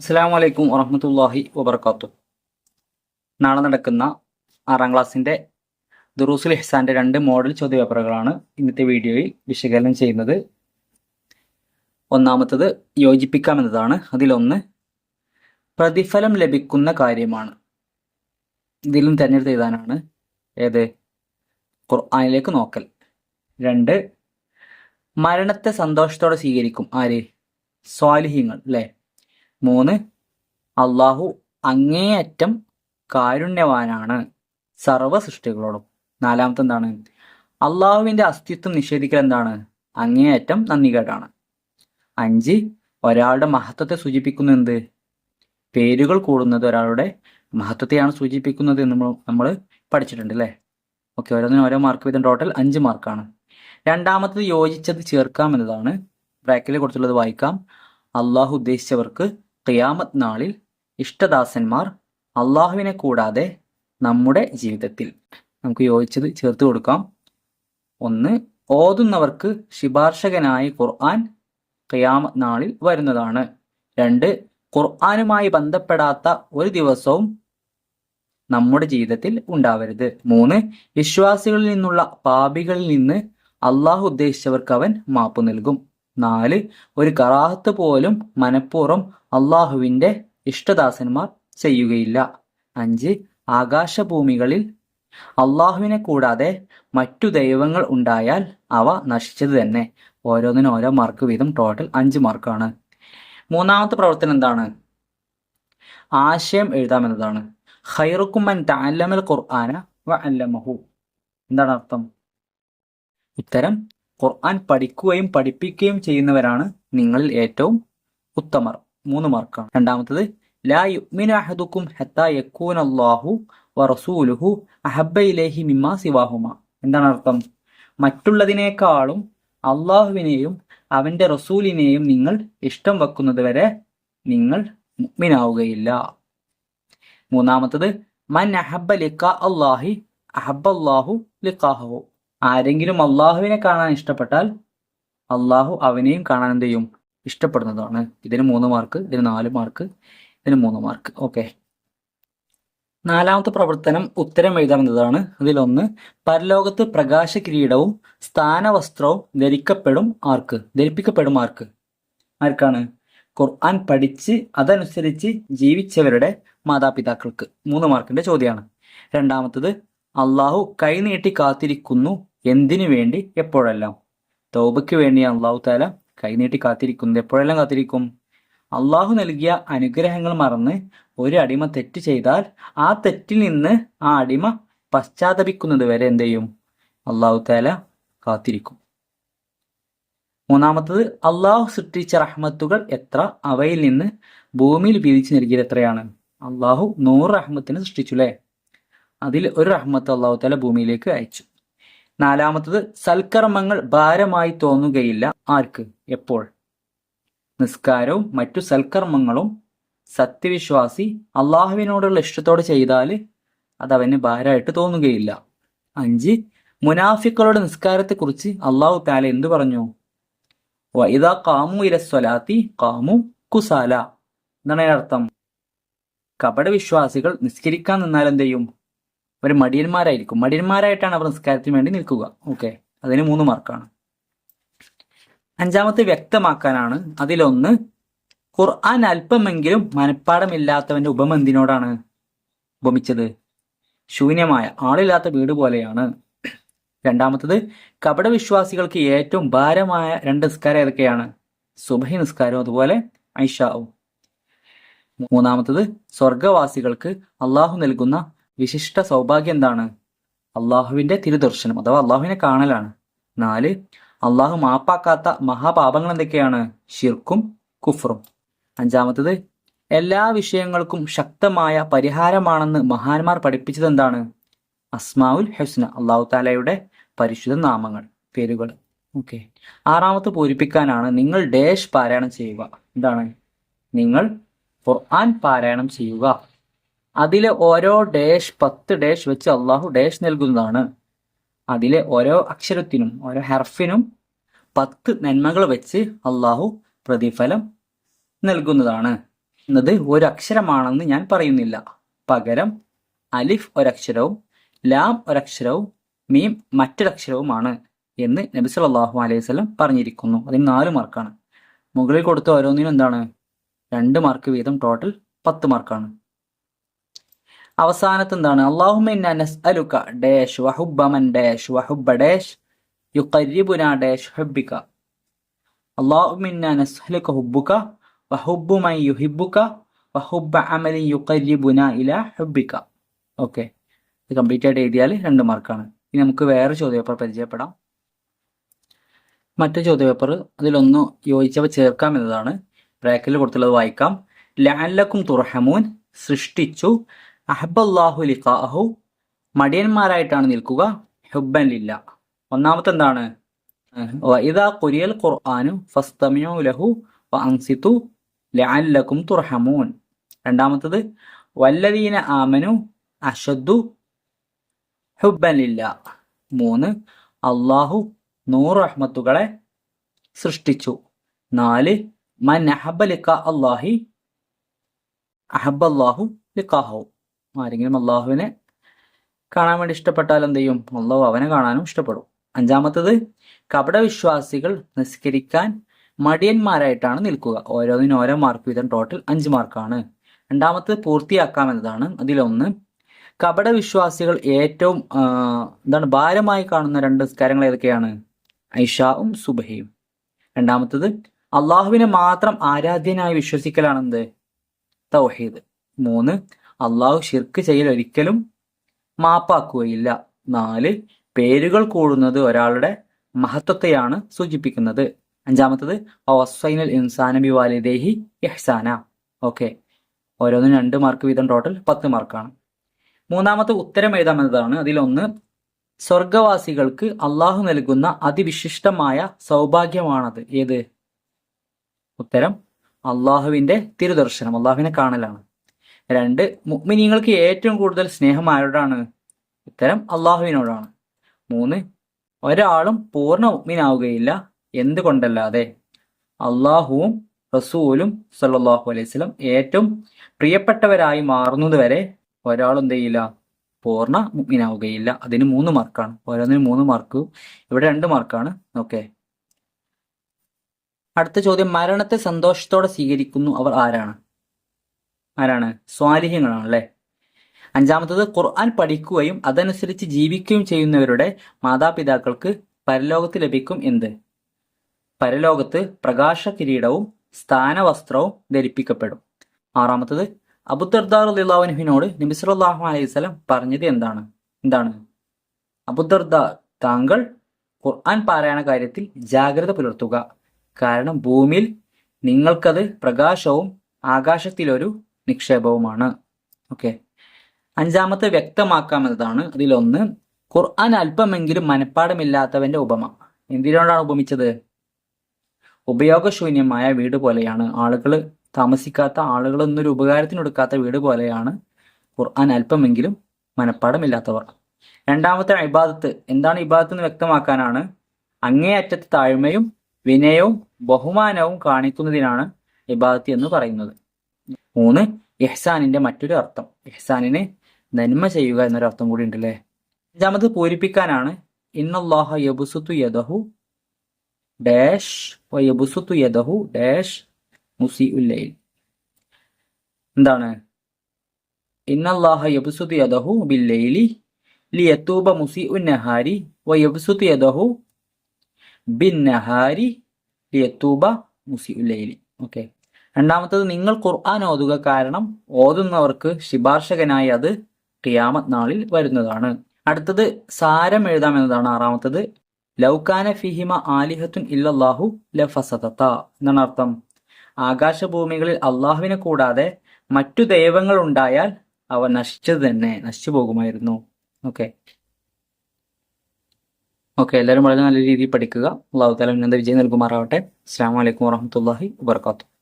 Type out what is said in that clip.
അസ്സാം വലൈക്കും വറഹമത്തല്ലാഹി വബർക്കാത്തു നാളെ നടക്കുന്ന ആറാം ക്ലാസ്സിന്റെ ദുറൂസുൽ ഇഹ്സാന്റെ രണ്ട് മോഡൽ ചോദ്യപേപ്പറുകളാണ് ഇന്നത്തെ വീഡിയോയിൽ വിശകലനം ചെയ്യുന്നത്. ഒന്നാമത്തത് യോജിപ്പിക്കാം എന്നതാണ്. അതിലൊന്ന് പ്രതിഫലം ലഭിക്കുന്ന കാര്യമാണ്. ഇതിലും തിരഞ്ഞെടുത്ത് എഴുതാനാണ്. ഏത്? ഖുർആാനിലേക്ക് നോക്കൽ. രണ്ട് മരണത്തെ സന്തോഷത്തോടെ സ്വീകരിക്കും. ആര്? സ്വാലിഹ്യങ്ങൾ അല്ലേ? മൂന്ന്. അള്ളാഹു അങ്ങേയറ്റം കാരുണ്യവാനാണ് സർവ സൃഷ്ടികളോടും നാലാമത്തെ എന്താണ്? അള്ളാഹുവിന്റെ അസ്തിത്വം നിഷേധിക്കൽ എന്താണ്? അങ്ങേയറ്റം നന്ദികേടാണ്. അഞ്ച്. ഒരാളുടെ മഹത്വത്തെ സൂചിപ്പിക്കുന്ന എന്ത്? പേരുകൾ കൂടുന്നത് ഒരാളുടെ മഹത്വത്തെയാണ് സൂചിപ്പിക്കുന്നത് എന്ന് നമ്മൾ പഠിച്ചിട്ടുണ്ട് അല്ലേ? ഓക്കെ ഓരോന്നിനും ഓരോ മാർക്ക് വീതം ടോട്ടൽ അഞ്ച് മാർക്കാണ് രണ്ടാമത്തത് യോജിച്ചത് ചേർക്കാം എന്നതാണ്. ബ്രാക്കിൽ കൊടുത്തുള്ളത് വായിക്കാം. അള്ളാഹു ഉദ്ദേശിച്ചവർക്ക് ഖിയാമത്ത് നാളിൽ ഇഷ്ടദാസന്മാർ അള്ളാഹുവിനെ കൂടാതെ നമ്മുടെ ജീവിതത്തിൽ. നമുക്ക് യോജിച്ചത് ചേർത്ത് കൊടുക്കാം. ഒന്ന് ഓതുന്നവർക്ക് ശിപാർശകനായ ഖുർആൻ ഖിയാമത്ത് നാളിൽ വരുന്നതാണ്. രണ്ട് ഖുർആാനുമായി ബന്ധപ്പെടാത്ത ഒരു ദിവസവും നമ്മുടെ ജീവിതത്തിൽ ഉണ്ടാവരുത്. മൂന്ന് വിശ്വാസികളിൽ നിന്നുള്ള പാപികളിൽ നിന്ന് അള്ളാഹു ഉദ്ദേശിച്ചവർക്ക് അവൻ മാപ്പ് നൽകും. നാല് ഒരു കറാഹത്ത് പോലും മനഃപൂർവം അള്ളാഹുവിന്റെ ഇഷ്ടദാസന്മാർ ചെയ്യുകയില്ല. അഞ്ച് ആകാശഭൂമികളിൽ അള്ളാഹുവിനെ കൂടാതെ മറ്റു ദൈവങ്ങൾ ഉണ്ടായാൽ അവ നശിച്ചത് തന്നെ. ഓരോന്നിനും ഓരോ മാർക്ക് വീതം ടോട്ടൽ അഞ്ച് മാർക്കാണ് മൂന്നാമത്തെ പ്രവർത്തനം എന്താണ്? ആശയം എഴുതാമെന്നതാണ് ഖൈറുക്കുമൻ തഅല്ലമൽ ഖുർആന വ അല്ലമഹു എന്താണ് അർത്ഥം? ഉത്തരം ഖുർആൻ പഠിക്കുകയും പഠിപ്പിക്കുകയും ചെയ്യുന്നവരാണ് നിങ്ങളിൽ ഏറ്റവും ഉത്തമർ. മൂന്ന് മാർക്കാണ് രണ്ടാമത്തത് ലാ അല്ലാഹു വറസൂലുഹു ഇലൈഹി മിമ്മാ സിവാഹുമ. എന്താണ് അർത്ഥം? മറ്റുള്ളതിനേക്കാളും അള്ളാഹുവിനെയും അവന്റെ റസൂലിനെയും നിങ്ങൾ ഇഷ്ടം വെക്കുന്നത് വരെ നിങ്ങൾ മുഗ്മിനാവുകയില്ല മൂന്നാമത്തത് മൻ അഹബ്ബ ലിക്ക അല്ലാഹി അഹബ അള്ളാഹു ലിഖാഹു. ആരെങ്കിലും അള്ളാഹുവിനെ കാണാൻ ഇഷ്ടപ്പെട്ടാൽ അള്ളാഹു അവനെയും കാണാൻ എന്ത് ചെയ്യും? ഇഷ്ടപ്പെടുന്നതാണ്. ഇതിന് മൂന്ന് മാർക്ക് ഇതിന് നാല് മാർക്ക് ഇതിന് മൂന്ന് മാർക്ക് ഓക്കെ നാലാമത്തെ പ്രവർത്തനം ഉത്തരം എഴുതാമെന്നതാണ് അതിലൊന്ന് പരലോകത്ത് പ്രകാശ കിരീടവും സ്ഥാനവസ്ത്രവും ധരിക്കപ്പെടും ആർക്ക്? ധരിപ്പിക്കപ്പെടും ആർക്ക്? ആർക്കാണ്? ഖുർആൻ പഠിച്ച് അതനുസരിച്ച് ജീവിച്ചവരുടെ മാതാപിതാക്കൾക്ക്. മൂന്ന് മാർക്കിന്റെ ചോദ്യമാണ്. രണ്ടാമത്തത് അള്ളാഹു കൈനീട്ടി കാത്തിരിക്കുന്നു എന്തിനു വേണ്ടി എപ്പോഴെല്ലാം? തൗബയ്ക്ക് വേണ്ടി അള്ളാഹു താല കൈനീട്ടി കാത്തിരിക്കുന്നു എപ്പോഴെല്ലാം കാത്തിരിക്കും? അള്ളാഹു നൽകിയ അനുഗ്രഹങ്ങൾ മറന്ന് ഒരു അടിമ തെറ്റ് ചെയ്താൽ ആ തെറ്റിൽ നിന്ന് ആ അടിമ പശ്ചാത്തപിക്കുന്നത് വരെ എന്ത് ചെയ്യും? അള്ളാഹു താല കാത്തിരിക്കും. മൂന്നാമത്തത് അള്ളാഹു സൃഷ്ടിച്ച റഹ്മത്തുകൾ എത്ര? അവയിൽ നിന്ന് ഭൂമിയിൽ വീതിച്ചു നൽകിയത് എത്രയാണ്? അള്ളാഹു നൂറ് റഹ്മത്തിന് സൃഷ്ടിച്ചു അല്ലേ അതിൽ ഒരു റഹ്മത്ത് അള്ളാഹു താല ഭൂമിയിലേക്ക് അയച്ചു. നാലാമത്തത് സൽക്കർമ്മങ്ങൾ ഭാരമായി തോന്നുകയില്ല ആർക്ക്? എപ്പോൾ? നിസ്കാരവും മറ്റു സൽക്കർമ്മങ്ങളും സത്യവിശ്വാസി അള്ളാഹുവിനോടുള്ള ഇഷ്ടത്തോടെ ചെയ്താൽ അത് അവന് ഭാരമായിട്ട് തോന്നുകയില്ല. അഞ്ച് മുനാഫിക്കളുടെ നിസ്കാരത്തെക്കുറിച്ച് അള്ളാഹു താല എന്തു പറഞ്ഞു? വൈദ കാമു ഇല സ്വലാത്തി കാമു കുസാല. എന്താണ് അർത്ഥം കപട വിശ്വാസികൾ നിസ്കരിക്കാൻ നിന്നാൽ എന്ത് അവർ മടിയന്മാരായിരിക്കും. മടിയന്മാരായിട്ടാണ് അവർ നിസ്കാരത്തിന് വേണ്ടി നിൽക്കുക. ഓക്കെ അതിന് മൂന്ന് മാർക്കാണ് അഞ്ചാമത്തെ വ്യക്തമാക്കാനാണ് അതിലൊന്ന് ഖുർആൻ അല്പമെങ്കിലും മനഃപ്പാടമില്ലാത്തവന്റെ ഉപമ എന്തിനോടാണ് ഉപമിച്ചത്? ശൂന്യമായ ആളില്ലാത്ത വീട് പോലെയാണ്. രണ്ടാമത്തത് കപട വിശ്വാസികൾക്ക് ഏറ്റവും ഭാരമായ രണ്ട് നിസ്കാരം ഏതൊക്കെയാണ്? സുബഹി നിസ്കാരവും അതുപോലെ ഐഷാവും. മൂന്നാമത്തത് സ്വർഗവാസികൾക്ക് അള്ളാഹു നൽകുന്ന വിശിഷ്ട സൗഭാഗ്യം എന്താണ്? അള്ളാഹുവിന്റെ തിരുദർശനം അഥവാ അള്ളാഹുവിനെ കാണലാണ്. നാല് അള്ളാഹു മാപ്പാക്കാത്ത മഹാപാപങ്ങൾ എന്തൊക്കെയാണ്? ഷിർക്കും കുഫറും. അഞ്ചാമത്തത് എല്ലാ വിഷയങ്ങൾക്കും ശക്തമായ പരിഹാരമാണെന്ന് മഹാന്മാർ പഠിപ്പിച്ചത് എന്താണ്? അസ്മാവുൽ ഹുസ്ന അള്ളാഹു താലയുടെ പരിശുദ്ധ നാമങ്ങൾ പേരുകൾ. ഓക്കെ. ആറാമത്തെ പൂരിപ്പിക്കാനാണ് നിങ്ങൾ ഡേഷ് പാരായണം ചെയ്യുക. എന്താണ്? നിങ്ങൾ ഖുർആൻ പാരായണം ചെയ്യുക. അതിലെ ഓരോ ഡേഷ് പത്ത് ഡേഷ് വെച്ച് അള്ളാഹു ഡേഷ് നൽകുന്നതാണ്. അതിലെ ഓരോ അക്ഷരത്തിനും ഓരോ ഹെർഫിനും പത്ത് നന്മകൾ വെച്ച് അള്ളാഹു പ്രതിഫലം നൽകുന്നതാണ്. എന്നത് ഒരക്ഷരമാണെന്ന് ഞാൻ പറയുന്നില്ല. പകരം അലിഫ് ഒരക്ഷരവും ലാം ഒരക്ഷരവും മീം മറ്റൊരക്ഷരവുമാണ് എന്ന് നബി സല്ലല്ലാഹു അലൈഹി സ്വലം പറഞ്ഞിരിക്കുന്നു. അതിന് നാല് മാർക്കാണ്. മുകളിൽ കൊടുത്ത ഓരോന്നിനും എന്താണ്? രണ്ട് മാർക്ക് വീതം ടോട്ടൽ പത്ത് മാർക്കാണ്. അവസാനത്ത് എന്താണ് അള്ളാഹുമ്മ ഇന്ന നസ്അലുക ഡാഷ് വഹുബ്ബ മൻ ഡാഷ് വഹുബ്ബ ഡാഷ് യുഖർരിബുന ഡാഷ് ഹുബ്ബിക. അള്ളാഹുമ്മ ഇന്ന നസ്അലുക ഹുബ്ബുക വഹുബ്ബു മൻ യുഹിബ്ബുക വഹുബ്ബ അമലിൻ യുഖർരിബുന ഇലാ ഹുബ്ബിക. ഓക്കെ. ഇത് കംപ്ലീറ്റ് ആയിട്ട് എഴുതിയാൽ രണ്ട് മാർക്കാണ്. ഇനി നമുക്ക് വേറെ ചോദ്യപേപ്പർ പരിചയപ്പെടാം. മറ്റു ചോദ്യപേപ്പർ അതിലൊന്ന് യോജിച്ചവ ചേർക്കാം എന്നതാണ്. ബ്രാക്കറ്റിൽ കൊടുത്തുള്ളത് വായിക്കാം. ലാലക്കും തുറഹമൂൻ സൃഷ്ടിച്ചു അഹബല്ലാഹു ലിഖാഹു മടിയന്മാരായിട്ടാണ് നിൽക്കുക. ഹുബൻ ലില്ല. ഒന്നാമത്തെ എന്താണ് ഇതാ കുരിയൽ ഖുർആാനു ഫസ്തമിയോ ലഹു അൻസിത്തു ലഅല്ലക്കും തുർഹമൂൻ. രണ്ടാമത്തത് വല്ലദീന ആമനു അഷദ്ദു ഹുബൻ ലില്ല. മൂന്ന് അള്ളാഹു നൂറ് റഹ്മത്തുകളെ സൃഷ്ടിച്ചു. നാല് മൻ അഹബ ലിക്ക അള്ളാഹി അഹബല്ലാഹു ലിക്കാഹു ആരെങ്കിലും അള്ളാഹുവിനെ കാണാൻ വേണ്ടി ഇഷ്ടപ്പെട്ടാൽ എന്ത് ചെയ്യും? അള്ളാഹു അവനെ കാണാനും ഇഷ്ടപ്പെടും. അഞ്ചാമത്തത് കപട വിശ്വാസികൾ നിസ്കരിക്കാൻ മടിയന്മാരായിട്ടാണ് നിൽക്കുക. ഓരോന്നിനും ഓരോ മാർക്ക് വീതം ടോട്ടൽ അഞ്ച് മാർക്കാണ് രണ്ടാമത്തത് പൂർത്തിയാക്കാം എന്നതാണ്. അതിലൊന്ന് കപട വിശ്വാസികൾ ഏറ്റവും എന്താണ് ഭാരമായി കാണുന്ന രണ്ട് നിസ്കാരങ്ങൾ ഏതൊക്കെയാണ്? ഐഷാവും സുബഹയും. രണ്ടാമത്തത് അള്ളാഹുവിനെ മാത്രം ആരാധ്യനായി വിശ്വസിക്കലാണെന്ത് തൗഹീദ്. മൂന്ന് അള്ളാഹു ഷിർക്ക് ചെയ്യൽ ഒരിക്കലും മാപ്പാക്കുകയില്ല. നാല് പേരുകൾ കൂടുന്നത് ഒരാളുടെ മഹത്വത്തെയാണ് സൂചിപ്പിക്കുന്നത്. അഞ്ചാമത്തത് ഓസൈനൽ ഇൻസാനബി വാലിദേഹി ഇഹ്സാന. ഓക്കെ. ഓരോന്നും രണ്ട് മാർക്ക് വീതം ടോട്ടൽ പത്ത് മാർക്കാണ് മൂന്നാമത്തെ ഉത്തരം എഴുതാമെന്നതാണ്. അതിലൊന്ന് സ്വർഗവാസികൾക്ക് അള്ളാഹു നൽകുന്ന അതിവിശിഷ്ടമായ സൗഭാഗ്യമാണത്. ഏത്? ഉത്തരം അള്ളാഹുവിന്റെ തിരുദർശനം. അള്ളാഹുവിനെ കാണലാണ്. രണ്ട് മുഗ്മിനീങ്ങൾക്ക് ഏറ്റവും കൂടുതൽ സ്നേഹം ആരോടാണ്? ഉത്തരം അള്ളാഹുവിനോടാണ് മൂന്ന് ഒരാളും പൂർണ മുഅ്മിനാവുകയില്ല. എന്തുകൊണ്ടല്ലാതെ? അള്ളാഹുവും റസൂലും സല്ലാഹു അലൈഹി വസല്ലം ഏറ്റവും പ്രിയപ്പെട്ടവരായി മാറുന്നത് വരെ ഒരാളും ചെയ്യില്ല? പൂർണ മുഗ്മിനാവുകയില്ല അതിന് മൂന്ന് മാർക്കാണ്. ഓരോന്നിനും മൂന്ന് മാർക്ക്. ഇവിടെ രണ്ട് മാർക്കാണ്. ഓക്കെ. അടുത്ത ചോദ്യം മരണത്തെ സന്തോഷത്തോടെ സ്വീകരിക്കുന്നു. അവർ ആരാണ്? ആരാണ്? സ്വാലിഹ്യങ്ങളാണ് അല്ലെ അഞ്ചാമത്തത് ഖുർആൻ പഠിക്കുകയും അതനുസരിച്ച് ജീവിക്കുകയും ചെയ്യുന്നവരുടെ മാതാപിതാക്കൾക്ക് പരലോകത്ത് ലഭിക്കും എന്ത്? പരലോകത്ത് പ്രകാശ കിരീടവും സ്ഥാനവസ്ത്രവും ധരിപ്പിക്കപ്പെടും. ആറാമത്തത് അബുദർദാർ അലിള്ളാഹുവിനോട് നബിസ്വല്ലാഹു അലൈഹി സ്വലം പറഞ്ഞത് എന്താണ്? എന്താണ്? അബുദർദ താങ്കൾ ഖുർആൻ പാരായണ കാര്യത്തിൽ ജാഗ്രത പുലർത്തുക. കാരണം ഭൂമിയിൽ നിങ്ങൾക്കത് പ്രകാശവും ആകാശത്തിലൊരു നിക്ഷേപവുമാണ്. ഓക്കെ. അഞ്ചാമത്തെ വ്യക്തമാക്കാമെന്നതാണ് അതിലൊന്ന്. ഖുർആൻ അല്പമെങ്കിലും മനഃപ്പാടമില്ലാത്തവന്റെ ഉപമ. എന്തിനോടാണ് ഉപമിച്ചത്? ഉപയോഗശൂന്യമായ വീട് പോലെയാണ്. ആളുകൾ താമസിക്കാത്ത ആളുകളൊന്നും ഒരു ഉപകാരത്തിന് കൊടുക്കാത്ത വീട് പോലെയാണ് ഖുർആൻ അല്പമെങ്കിലും മനഃപ്പാടമില്ലാത്തവർ രണ്ടാമത്തെ ഇബാദത്ത്. എന്താണ് ഇബാദത്ത് എന്ന് വ്യക്തമാക്കാനാണ്? അങ്ങേയറ്റത്തെ താഴ്മയും വിനയവും ബഹുമാനവും കാണിക്കുന്നതിനാണ് ഇബാദത്ത് എന്ന് പറയുന്നത്. മൂന്ന് ഇഹ്സാനിന്റെ മറ്റൊരു അർത്ഥം. ഇഹ്സാനിനെ നന്മ ചെയ്യുക എന്നൊരു അർത്ഥം കൂടി ഉണ്ടല്ലേ? അഞ്ചാമത് പൂരിപ്പിക്കാനാണ്. ഇന്നല്ലാഹ യബുസുത്തു യദഹു ഡാഷ് യബുസുത്തു യദഹു ഡാഷ് മുസി ഉല്ലയിൽ എന്താണ്? ഇന്നല്ലാഹ യബ്സുതു യദഹു ബില്ലൈലി ലിയത്തൂബ മുസി ഉന്നഹാരി വ യബ്സുതു യദഹു ബിന്നഹാരി ലിയത്തൂബ മുസി ഉല്ലൈലി ഓക്കെ. രണ്ടാമത്തത് നിങ്ങൾ ഖുർആൻ ഓതുക കാരണം ഓതുന്നവർക്ക് ശിപാർശകനായി അത് ക്യാമത് നാളിൽ വരുന്നതാണ്. അടുത്തത് സാരം എഴുതാം എന്നതാണ് ആറാമത്തത്. ലൗകാന ഫിഹിമ ആലിഹത്തുൻ ഇല്ലാഹു ലഫസതത്ത എന്നാണ് അർത്ഥം. ആകാശഭൂമികളിൽ അള്ളാഹുവിനെ കൂടാതെ മറ്റു ദൈവങ്ങൾ ഉണ്ടായാൽ അവ നശിച്ചത് തന്നെ നശിച്ചു പോകുമായിരുന്നു. ഓക്കെ. ഓക്കെ എല്ലാവരും വളരെ നല്ല രീതിയിൽ പഠിക്കുക. അള്ളാഹു താല ഉന്നത വിജയം നൽകുമാറാവട്ടെ. അസ്സാം വലൈക്കും വാഹമത്തല്ലാഹി വാത്തു